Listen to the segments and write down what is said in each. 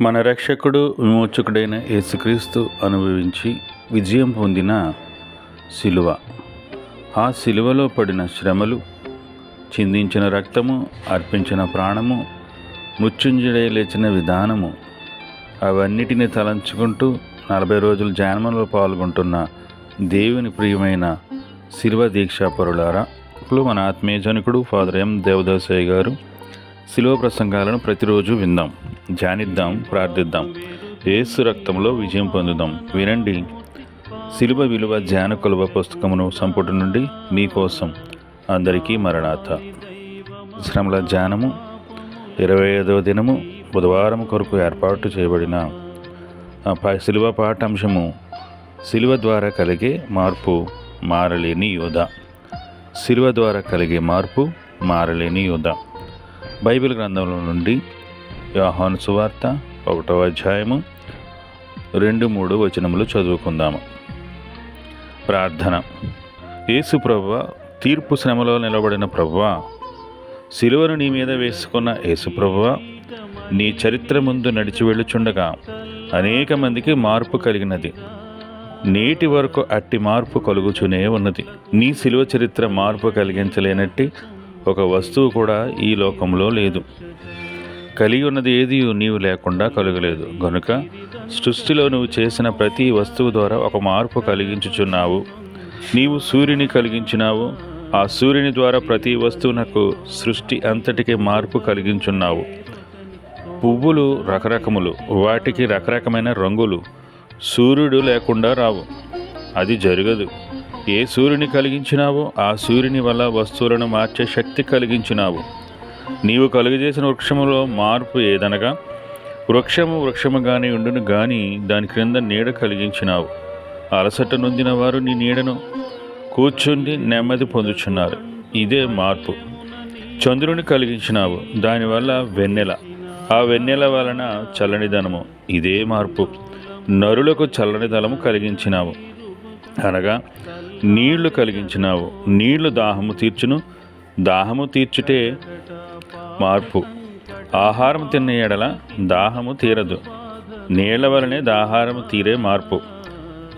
మన రక్షకుడు విమోచకుడైన యేసుక్రీస్తు అనుభవించి విజయం పొందిన శిలువ ఆ శిలువలో పడిన శ్రమలు చిందించిన రక్తము అర్పించిన ప్రాణము మృత్యుంజుడే లేచిన విధానము అవన్నిటిని తలంచుకుంటూ నలభై రోజులు జానమలో పాల్గొంటున్న దేవుని ప్రియమైన శిలువ దీక్షాపరులారా ఇప్పుడు మన ఆత్మీయజనకుడు ఫాదర్ ఎం దేవదాసయ్య గారు శిలువ ప్రసంగాలను ప్రతిరోజు విందాం. ధ్యానిద్దాం ప్రార్థిద్దాం. ఏసు రక్తంలో విజయం పొందుదాం. వినండి. శిలువ విలువ ధ్యాన కొలువ పుస్తకమును సంపుటి నుండి మీకోసం అందరికీ మరణాత. శ్రమల ధ్యానము. ఇరవై ఐదవ దినము బుధవారం కొరకు ఏర్పాటు చేయబడిన శిలువ పాఠాంశము. శిలువ ద్వారా కలిగే మార్పు మారలేని యోధ. శిలువ ద్వారా కలిగే మార్పు మారలేని యోధ. బైబిల్ గ్రంథంలో నుండి యోహాను సువార్త ఒకటవ అధ్యాయము రెండు మూడు వచనములు చదువుకుందాము. ప్రార్థన. యేసు ప్రభువ తీర్పు శ్రమలో నిలబడిన ప్రభువ సిలువను నీ మీద వేసుకున్న యేసు ప్రభువ నీ చరిత్ర ముందు నడిచి వెళ్ళుచుండగా అనేక మందికి మార్పు కలిగినది. నేటి వరకు అట్టి మార్పు కలుగుచునే ఉన్నది. నీ శిలువ చరిత్ర మార్పు కలిగించలేనట్టి ఒక వస్తువు కూడా ఈ లోకంలో లేదు. కలిగి ఉన్నది ఏది నీవు లేకుండా కలుగలేదు. గనుక సృష్టిలో నువ్వు చేసిన ప్రతి వస్తువు ద్వారా ఒక మార్పు కలిగించుచున్నావు. నీవు సూర్యుని కలిగించినావు. ఆ సూర్యుని ద్వారా ప్రతి వస్తువునకు సృష్టి అంతటికి మార్పు కలిగించున్నావు. పువ్వులు రకరకములు వాటికి రకరకమైన రంగులు. సూర్యుడు లేకుండా రావు. అది జరగదు. ఏ సూర్యుని కలిగించినావో ఆ సూర్యుని వల్ల వస్తువులను మార్చే శక్తి కలిగించినావు. నీవు కలుగజేసిన వృక్షములో మార్పు ఏదనగా వృక్షము వృక్షముగానే ఉండును గాని దాని క్రింద నీడ కలిగించినావు. అలసట నొందిన వారు నీ నీడను కూర్చుండి నెమ్మది పొందుచున్నారు. ఇదే మార్పు. చంద్రుని కలిగించినావు దానివల్ల వెన్నెల. ఆ వెన్నెల వలన చల్లనిదనము ఇదే మార్పు. నరులకు చల్లనిదనము కలిగించినావు. అనగా నీళ్ళు కలిగించినావు. నీళ్ళు దాహము తీర్చును. దాహము తీర్చుటే మార్పు. ఆహారం తిన్న ఎడల దాహము తీరదు. నీళ్ళ వలనే దాహారం తీరే మార్పు.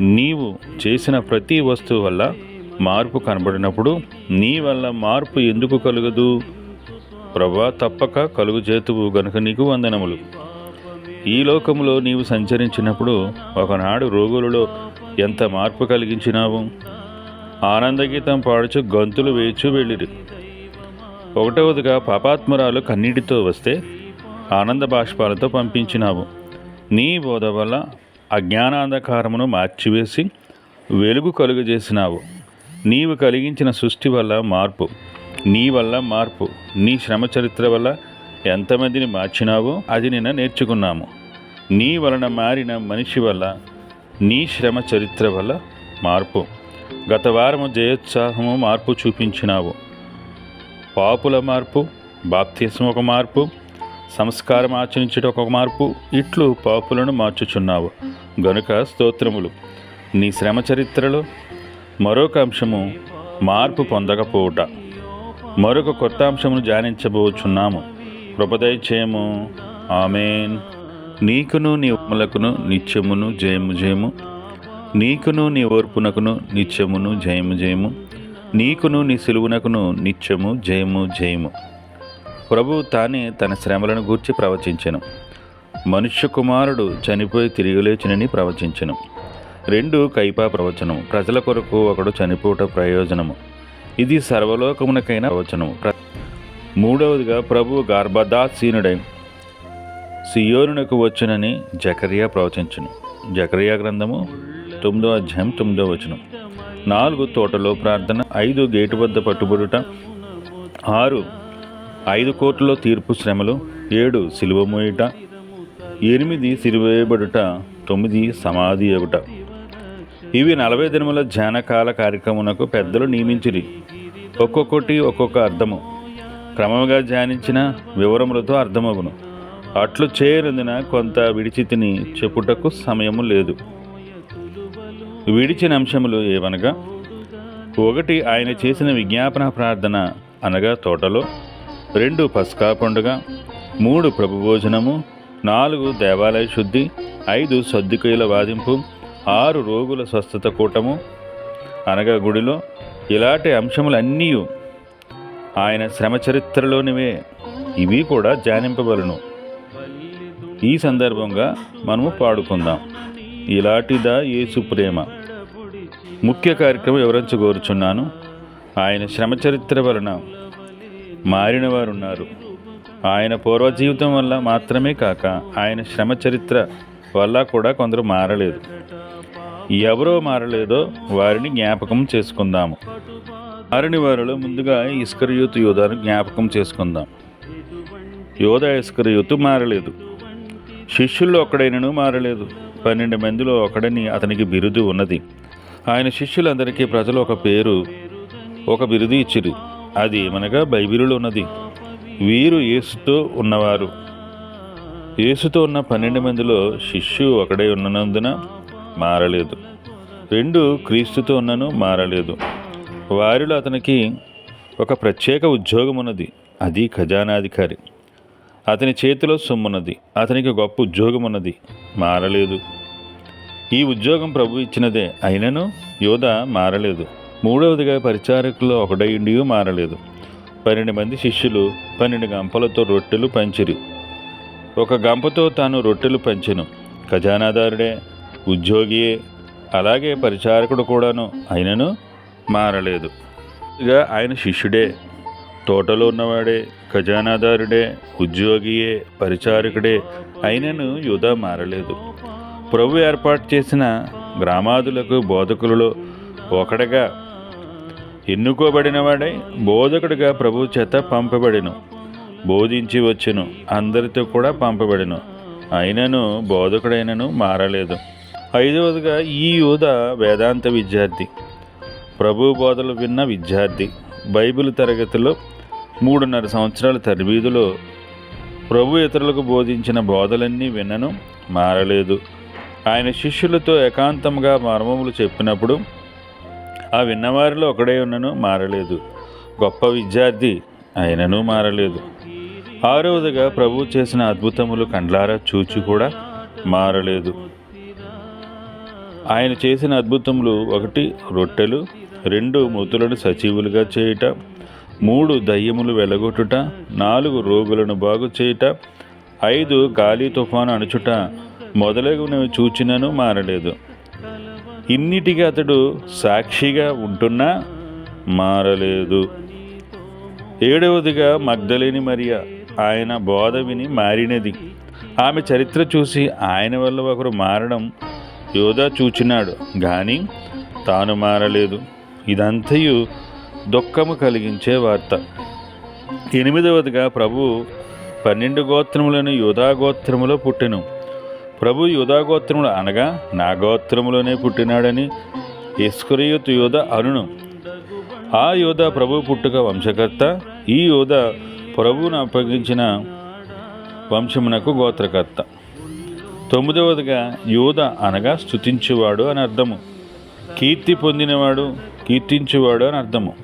నీవు చేసిన ప్రతి వస్తువు వల్ల మార్పు కనబడినప్పుడు నీ వల్ల మార్పు ఎందుకు కలుగదు? ప్రభా తప్పక కలుగు చేతువు గనుక నీకు వందనములు. ఈ లోకంలో నీవు సంచరించినప్పుడు ఒకనాడు రోగులలో ఎంత మార్పు కలిగించినావు? ఆనందగీతం పాడుచు గంతులు వేచు వెళ్ళిరి. ఒకటవదిగా పాపాత్మురాలు కన్నీటితో వస్తే ఆనంద బాష్పాలతో పంపించినావు. నీ బోధ వల్ల అజ్ఞానాంధకారమును మార్చివేసి వెలుగు కలుగజేసినావు. నీవు కలిగించిన సృష్టి వల్ల మార్పు నీ వల్ల మార్పు నీ శ్రమ చరిత్ర వల్ల ఎంతమందిని మార్చినావో అది నిన్న నేర్చుకున్నాము. నీ వలన మారిన మనిషి వల్ల నీ శ్రమ చరిత్ర వల్ల మార్పు. గత వారము జయోత్సాహము మార్పు చూపించినావు. పాపుల మార్పు బాప్తీసం ఒక మార్పు సంస్కారం ఆచరించడం ఒక మార్పు ఇట్లు పాపులను మార్చుచున్నావు. గనుక స్తోత్రములు. నీ శ్రమ చరిత్రలో మరొక అంశము మార్పు పొందకపోవుట. మరొక కొత్త అంశమును ధ్యానించబోచున్నాము. కృపదయచేయము. ఆమెన్. నీకును నీ ఉమ్మలకును నిత్యమును జయము జయము. నీకును నీ ఓర్పునకును నిత్యమును జయము జయము. నీకును నీ సిలువునకును నిత్యము జయము జయము. ప్రభు తానే తన శ్రమలను గూర్చి ప్రవచించను. మనుష్య కుమారుడు చనిపోయి తిరిగి లేచినని రెండు కైపా ప్రవచనం ప్రజల కొరకు ఒకడు చనిపోట ప్రయోజనము. ఇది సర్వలోకమునకైన ప్రవచనము. మూడవదిగా ప్రభు గర్భదాసీనుడై సియోనునకు వచ్చునని జకరియా ప్రవచించును. జకరియా గ్రంథము తొమ్మిదో అధ్యాయం తొమ్మిదో వచనం. నాలుగు తోటలో ప్రార్థన ఐదు గేటు వద్ద పట్టుబడుట ఆరు ఐదు కోట్లలో తీర్పు శ్రమలు ఏడు సిలువ మోయుట ఎనిమిది సిలువేయబడుట తొమ్మిది సమాధి అగుట. ఇవి నలభై దినముల ధ్యానకాల కార్యక్రమునకు పెద్దలు నియమించిరి. ఒక్కొక్కటి ఒక్కొక్క అర్థము. క్రమముగా ధ్యానించిన వివరములతో అర్థమగును. అట్లు చేయనందున కొంత విడిచితిని చెప్పుటకు సమయము లేదు. విడిచిన అంశములు ఏవనగా ఒకటి ఆయన చేసిన విజ్ఞాపన ప్రార్థన అనగా తోటలో రెండు పస్కా పండుగ మూడు ప్రభుభోజనము నాలుగు దేవాలయ శుద్ధి ఐదు సర్దుకైల వాదింపు ఆరు రోగుల స్వస్థత కూటము అనగా గుడిలో ఇలాంటి అంశములన్నీ ఆయన శ్రమ చరిత్రలోనివే ఇవి కూడా ధ్యానింపబలను ఈ సందర్భంగా మనము పాడుకుందాం. ఇలాంటిదా యేసు ప్రేమ. ముఖ్య కార్యక్రమం వివరించి కోరుచున్నాను ఆయన శ్రమ చరిత్ర వలన మారిన వారు ఉన్నారు ఆయన పూర్వ జీవితం వల్ల మాత్రమే కాక ఆయన శ్రమ చరిత్ర వల్ల కూడా కొందరు మారలేదు. ఎవరో మారలేదో వారిని జ్ఞాపకం చేసుకుందాము. మారిన వారిలో ముందుగా ఇస్కరియూతు యోధాను జ్ఞాపకం చేసుకుందాం. యోధ ఇస్కరియూతు మారలేదు. శిష్యుల్లో ఒకడైనను మారలేదు. పన్నెండు మందిలో ఒకడని అతనికి బిరుదు ఉన్నది. ఆయన శిష్యులందరికీ ప్రజలు ఒక పేరు ఒక బిరుదు ఇచ్చిరి. అది ఏమనగా బైబిలులో ఉన్నది. వీరు యేసుతో ఉన్నవారు. యేసుతో ఉన్న పన్నెండు మందిలో శిష్యు ఒకడే ఉన్నందున మారలేదు. రెండు క్రీస్తుతో ఉన్నను మారలేదు. వారిలో అతనికి ఒక ప్రత్యేక ఉద్యోగం ఉన్నది అది ఖజానాధికారి. అతని చేతిలో సొమ్మున్నది. అతనికి గొప్ప ఉద్యోగం ఉన్నది మారలేదు. ఈ ఉద్యోగం ప్రభు ఇచ్చినదే. అయినను యోధ మారలేదు. మూడవదిగా పరిచారకుల్లో ఒకడైండి మారలేదు. పన్నెండు మంది శిష్యులు పన్నెండు గంపలతో రొట్టెలు పంచిరి. ఒక గంపతో తాను రొట్టెలు పంచెను. ఖజానాదారుడే ఉద్యోగియే అలాగే పరిచారకుడు కూడాను ఆయనను మారలేదు. ఇక ఆయన శిష్యుడే తోటలో ఉన్నవాడే ఖజానాదారుడే ఉద్యోగియే పరిచారకుడే అయినను యుధ మారలేదు. ప్రభు ఏర్పాటు చేసిన గ్రామాదులకు బోధకులలో ఒకడిగా ఎన్నుకోబడినవాడై బోధకుడిగా ప్రభు చేత పంపబడిను. బోధించి వచ్చెను. అందరితో కూడా పంపబడిను. అయినను బోధకుడైనను మారలేదు. ఐదవదిగా ఈ యూద వేదాంత విద్యార్థి. ప్రభు బోధలు విన్న విద్యార్థి. బైబిల్ తరగతిలో మూడున్నర సంవత్సరాల తరబీదులో ప్రభు ఇతరులకు బోధించిన బోధలన్నీ విన్నను మారలేదు. ఆయన శిష్యులతో ఏకాంతంగా మర్మములు చెప్పినప్పుడు ఆ విన్నవారిలో ఒకడే ఉన్నను మారలేదు. గొప్ప విద్యార్థి ఆయనను మారలేదు. ఆరవదిగా ప్రభు చేసిన అద్భుతములు కండ్లారా చూచి కూడా మారలేదు. ఆయన చేసిన అద్భుతములు ఒకటి రొట్టెలు రెండు మృతులను సజీవులుగా చేయుట మూడు దయ్యములు వెలగొట్టుట నాలుగు రోగులను బాగు చేయుట ఐదు గాలి తుఫాను అణుచుట మొదలగునవి చూచినను మారలేదు. ఇన్నిటికి అతడు సాక్షిగా ఉంటున్నా మారలేదు. ఏడవదిగా మగ్ధలేని మరియ ఆయన బోధ విని మారినది. ఆమె చరిత్ర చూసి ఆయన వల్ల ఒకరు మారడం యోధా చూచినాడు. కానీ తాను మారలేదు. ఇదంతయు దుఃఖము కలిగించే వార్త. ఎనిమిదవదిగా ప్రభు పన్నెండు గోత్రములను యోధా గోత్రములో పుట్టెను. ప్రభు యుధాగోత్రములు అనగా నా గోత్రములోనే పుట్టినాడని ఇస్కరియుత్ యోధ అనును. ఆ యోధ ప్రభు పుట్టుక వంశకర్త ఈ యోధ ప్రభువును అప్పగించిన వంశమునకు గోత్రకర్త. తొమ్మిదవదిగా యోధ అనగా స్తుతించువాడు అని అర్థము. కీర్తి పొందినవాడు కీర్తించువాడు అని అర్థము.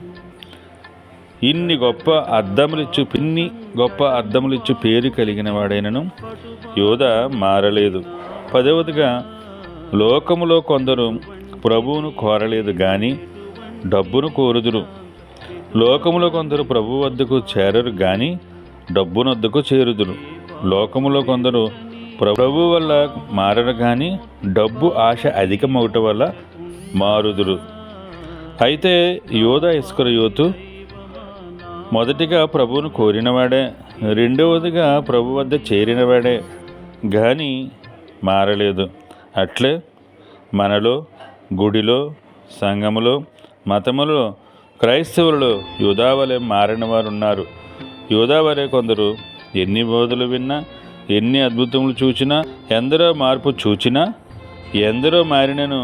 ఇన్ని గొప్ప అర్థములిచ్చు ఇన్ని గొప్ప అర్థములిచ్చు పేరు కలిగిన వాడైనను యోధ మారలేదు. పదవదిగా లోకములో కొందరు ప్రభువును కోరలేదు కానీ డబ్బును కోరుదురు. లోకములో కొందరు ప్రభు వద్దకు చేరరు కానీ డబ్బునొద్దకు చేరుదురు. లోకములో కొందరు ప్రభు వల్ల మారరు కానీ డబ్బు ఆశ అధికమవటం వల్ల మారుదురు. అయితే యోధ ఇస్కర యోతు మొదటిగా ప్రభువును కోరినవాడే రెండవదిగా ప్రభు వద్ద చేరినవాడే. కానీ మారలేదు. అట్లే మనలో గుడిలో సంఘములో మతములో క్రైస్తవులలో యూదావలే మారిన వారు ఉన్నారు యూదావలే కొందరు ఎన్ని బోధలు విన్నా ఎన్ని అద్భుతములు చూచినా ఎందరో మార్పు చూచినా ఎందరో మారినను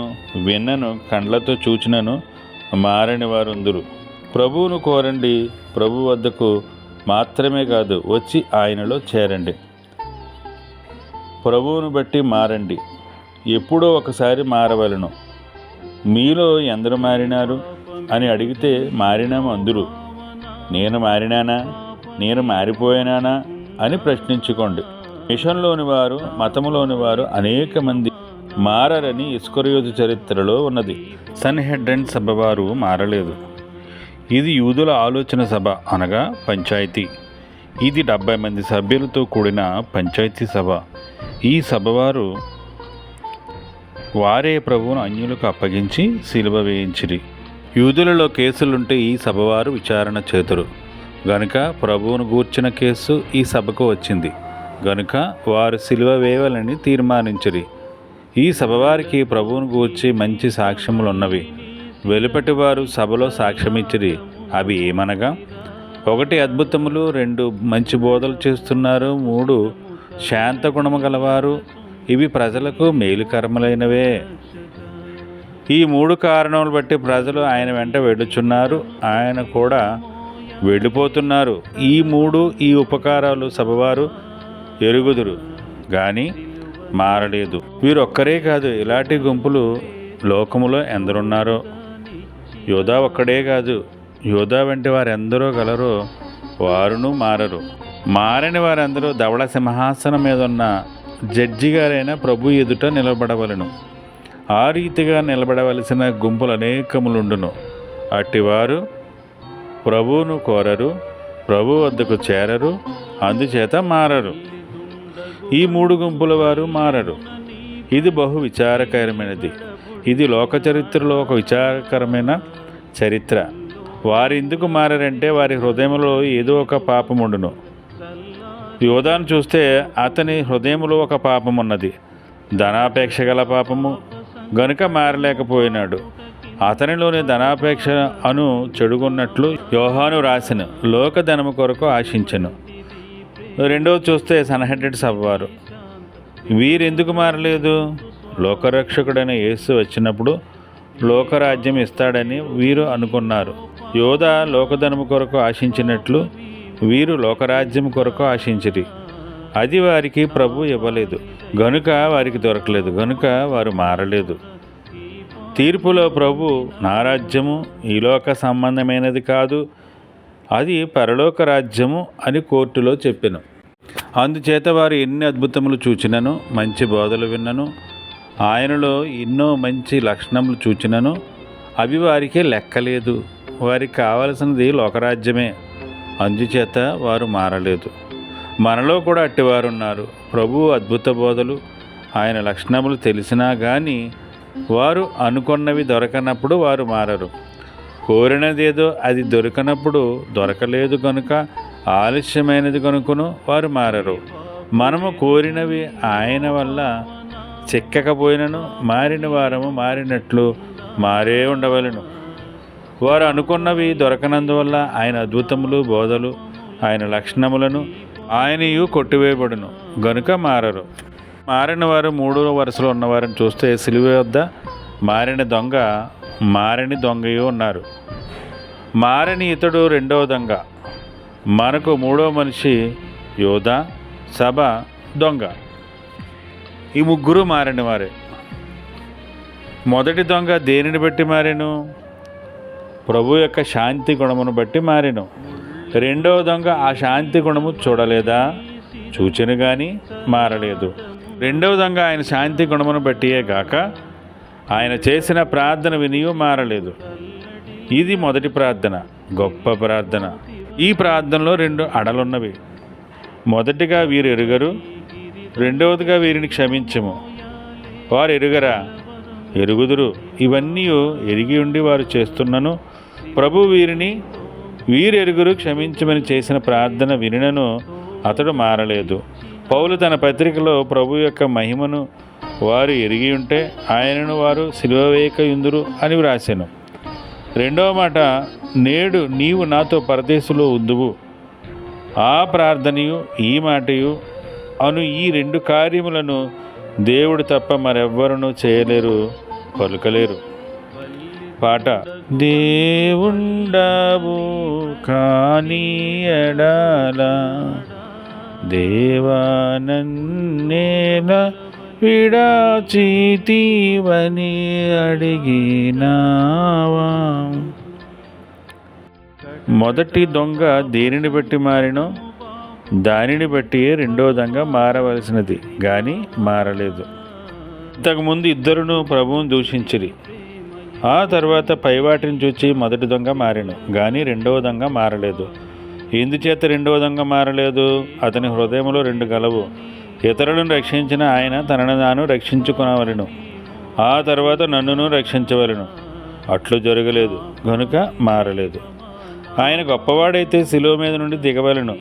విన్నను కండ్లతో చూచినను మారని వారుందురు ప్రభువును కోరండి ప్రభు వద్దకు మాత్రమే కాదు వచ్చి ఆయనలో చేరండి. ప్రభువును బట్టి మారండి. ఎప్పుడో ఒకసారి మారవలను. మీలో ఎందరు మారినారు అని అడిగితే మారినాము అందరూ. నేను మారినానా? నేను మారిపోయానా? అని ప్రశ్నించుకోండి. మిషన్లోని వారు మతములోని వారు అనేక మంది మారరని ఇస్కొరియోతు చరిత్రలో ఉన్నది. సన్హెడ్రన్ సభ వారు మారలేదు. ఇది యూదుల ఆలోచన సభ అనగా పంచాయతీ. ఇది డెబ్బై మంది సభ్యులతో కూడిన పంచాయతీ సభ. ఈ సభవారు వారే ప్రభువును అన్యులకు అప్పగించి సిలువ వేయించిరి. యూదులలో కేసులుంటే ఈ సభవారు విచారణ చేతురు. గనుక ప్రభువును గూర్చిన కేసు ఈ సభకు వచ్చింది. గనుక వారు సిలువ వేయాలని తీర్మానించిరి. ఈ సభవారికి ప్రభువును గూర్చి మంచి సాక్ష్యములు వెలుపటివారు వెలుపటి వారు సభలో సాక్ష్యమిచ్చిరి. అవి ఏమనగా ఒకటి అద్భుతములు రెండు మంచి బోధలు చేస్తున్నారు మూడు శాంత గుణము గలవారు ఇవి ప్రజలకు మేలుకరములైనవే. ఈ మూడు కారణములు బట్టి ప్రజలు ఆయన వెంట వెళ్ళుచున్నారు ఆయన కూడా వెళ్ళిపోతున్నారు. ఈ మూడు ఈ ఉపకారాలు సభవారు ఎరుగుదురు కానీ మారలేదు. వీరొక్కరే కాదు ఇలాంటి గుంపులు లోకములో ఎందరున్నారో. యోధా ఒక్కడే కాదు యోధా వంటి వారెందరో గలరో వారును మారరు. మారని వారందరూ ధవళ సింహాసనం మీద ఉన్న జడ్జి గారైన ప్రభు ఎదుట నిలబడవలను. ఆ రీతిగా నిలబడవలసిన గుంపులు అనేకములుండును. అట్టివారు ప్రభువును కోరరు ప్రభు వద్దకు చేరరు అందుచేత మారరు. ఈ మూడు గుంపుల వారు మారరు. ఇది బహు విచారకరమైనది. ఇది లోక చరిత్రలో ఒక విచారకరమైన చరిత్ర. వారు ఎందుకు మారారంటే వారి హృదయంలో ఏదో ఒక పాపం ఉండును. యోధాను చూస్తే అతని హృదయంలో ఒక పాపం ఉన్నది. ధనాపేక్ష గల పాపము. గనుక మారలేకపోయినాడు. అతనిలోని ధనాపేక్ష అను చెడుగున్నట్లు యోహాను రాసిన. లోకధనము కొరకు ఆశించను. రెండో చూస్తే సన్హెడ్రెడ్ సభవారు వీరెందుకు మారలేదు? లోకరక్షకుడైన యేసు వచ్చినప్పుడు లోకరాజ్యం ఇస్తాడని వీరు అనుకున్నారు. యోధ లోకధనము కొరకు ఆశించినట్లు వీరు లోకరాజ్యం కొరకు ఆశించిరి. అది వారికి ప్రభు ఇవ్వలేదు. గనుక వారికి దొరకలేదు. గనుక వారు మారలేదు. తీర్పులో ప్రభు నా రాజ్యము ఈ లోక సంబంధమైనది కాదు. అది పరలోక రాజ్యము అని కోర్టులో చెప్పాను. అందుచేత వారు ఎన్ని అద్భుతములు చూచినను మంచి బోధలు విన్నను ఆయనలో ఎన్నో మంచి లక్షణములు చూచినను అవి వారికి లెక్కలేదు. వారికి కావలసినది లోకరాజ్యమే. అందుచేత వారు మారలేదు. మనలో కూడా అట్టివారున్నారు. ప్రభు అద్భుత బోధలు ఆయన లక్షణములు తెలిసినా కానీ వారు అనుకున్నవి దొరకనప్పుడు వారు మారరు. కోరినదేదో అది దొరకనప్పుడు దొరకలేదు కనుక ఆలస్యమైనది కనుకను వారు మారరు. మనము కోరినవి ఆయన వల్ల చిక్కకపోయినను మారిన వారము మారినట్లు మారే ఉండవలను. వారు అనుకున్నవి దొరకనందువల్ల ఆయన అద్భుతములు బోధలు ఆయన లక్షణములను ఆయనయు కొట్టివేయబడును గనుక మారరు. మారిన వారు మూడో వరుసలో ఉన్నవారిని చూస్తే సిలువ వద్ద మారిన దొంగ మారని దొంగయు ఉన్నారు. మారని ఇతడు రెండవ దొంగ మనకు మూడో మనిషి యోధ సభ దొంగ. ఈ ముగ్గురు మారిన వారే మొదటి దొంగ దేనిని బట్టి మారెను? ప్రభు యొక్క శాంతి గుణమును బట్టి మారెను. రెండవ దొంగ ఆ శాంతి గుణము చూడలేదా? చూచెను కానీ మారలేదు. రెండవ దొంగ ఆయన శాంతి గుణమును బట్టియే గాక ఆయన చేసిన ప్రార్థన వినియూ మారలేదు. ఇది మొదటి ప్రార్థన గొప్ప ప్రార్థన. ఈ ప్రార్థనలో రెండు అడలున్నవి. మొదటిగా వీరు ఎరుగరు రెండవదిగా వీరిని క్షమించము. వారు ఎరుగరా ఎరుగుదురు. ఇవన్నీ ఎరిగి ఉండి వారు చేస్తున్నను. ప్రభు వీరిని వీరెరుగురు క్షమించమని చేసిన ప్రార్థన వినినను అతడు మారలేదు. పౌలు తన పత్రికలో ప్రభు యొక్క మహిమను వారు ఎరిగి ఉంటే ఆయనను వారు సిలువ వేయక అని వ్రాసాను. రెండవ మాట నేడు నీవు నాతో పరదేశులో ఉందువు. ఆ ప్రార్థనయు ఈ మాటయు అను ఈ రెండు కార్యములను దేవుడు తప్ప మరెవ్వరునూ చేయలేరు పలుకలేరు. పాట. దేవుండవు కాని ఎడాల దేవానన్నేల విడాచితీవని అడిగినావా? మొదటి దొంగ దేనిని బట్టి మారినో? దానిని బట్టి రెండో దంగా మారవలసినది కానీ మారలేదు. ఇంతకుముందు ఇద్దరును ప్రభువును దూషించిరి. ఆ తర్వాత పైవాటిని చూచి మొదటి దొంగ మారిను కానీ రెండవ దొంగ మారలేదు. ఎందుచేత రెండవ దొంగ మారలేదు? అతని హృదయంలో రెండు గలవు. ఇతరులను రక్షించిన ఆయన తనను తాను రక్షించుకునవలను. ఆ తర్వాత నన్నును రక్షించవలను. అట్లు జరగలేదు గనుక మారలేదు. ఆయన గొప్పవాడైతే శిలువ మీద నుండి దిగవలను.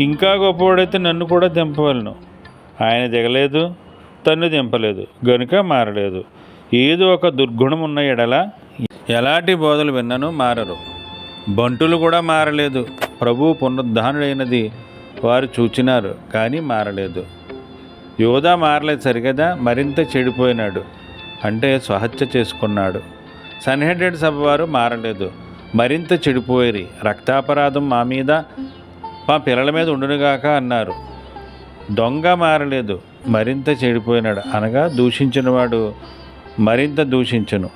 ఇంకా గొప్పవాడైతే నన్ను కూడా దింపవలను. ఆయన దిగలేదు తన్ను దింపలేదు గనుక మారలేదు. ఏదో ఒక దుర్గుణం ఉన్న ఎడల ఎలాంటి బోధలు విన్నను మారరు. బంటులు కూడా మారలేదు. ప్రభు పునరుద్ధానుడైనది వారు చూచినారు కానీ మారలేదు. యోధా మారలేదు సరిగదా మరింత చెడిపోయినాడు అంటే స్వహత్య చేసుకున్నాడు. సన్హెడెడ్ సభ వారు మారలేదు మరింత చెడిపోయేరి. రక్తాపరాధం మా మీద మా పిల్లల మీద ఉండునుగాక అన్నారు. దొంగ మారలేదు. మరింత చెడిపోయినాడు. అనగా దూషించినవాడు మరింత దూషించను.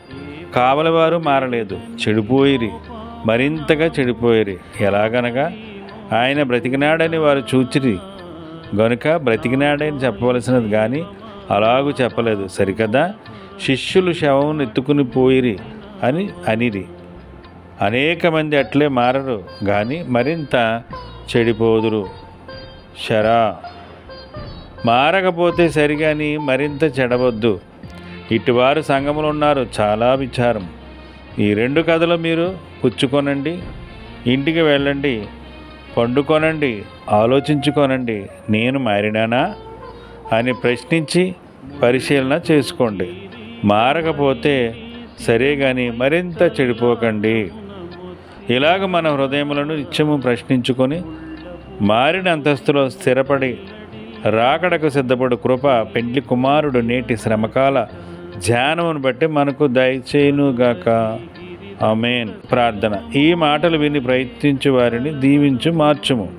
కావలవారు మారలేదు. చెడిపోయిరి. మరింతగా చెడిపోయిరి. ఎలాగనగా ఆయన బ్రతికినాడని వారు చూచిరి. గనుక బ్రతికినాడని చెప్పవలసినది కానీ అలాగూ చెప్పలేదు. సరికదా? శిష్యులు శవం ఎత్తుకుని పోయిరి అని అనిరి. అనేక మంది అట్లే మారరు. కానీ మరింత చెడిపోదురు. శరా మారకపోతే సరిగాని మరింత చెడవద్దు. ఇటువారు సంఘములు ఉన్నారు చాలా విచారం. ఈ రెండు కథలు మీరు పుచ్చుకొనండి ఇంటికి వెళ్ళండి పండుకొనండి ఆలోచించుకోనండి నేను మారినానా అని ప్రశ్నించి పరిశీలన చేసుకోండి. మారకపోతే సరే కానీ మరింత చెడిపోకండి. ఇలాగ మన హృదయములను నిత్యము ప్రశ్నించుకొని మారిన అంతస్తులో స్థిరపడి రాకడకు సిద్ధపడు కృప పెండ్లి కుమారుడు నేటి శ్రమకాల ధ్యానమును బట్టి మనకు దయచేయునుగాక. ఆమెన్. ప్రార్థన. ఈ మాటలు విని ప్రయత్నించు వారిని దీవించు మార్చుము.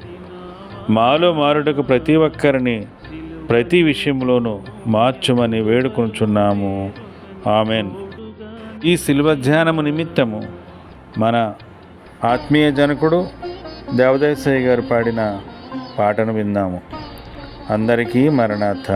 మాలో మారుటకు ప్రతి ఒక్కరిని ప్రతి విషయంలోనూ మార్చుమని వేడుకొంచున్నాము ఆమెన్. ఈ శిల్వ ధ్యానము నిమిత్తము మన ఆత్మీయ జనకుడు దేవదేశయ్య గారు పాడిన పాటను విందాము. అందరికీ మరణార్థ.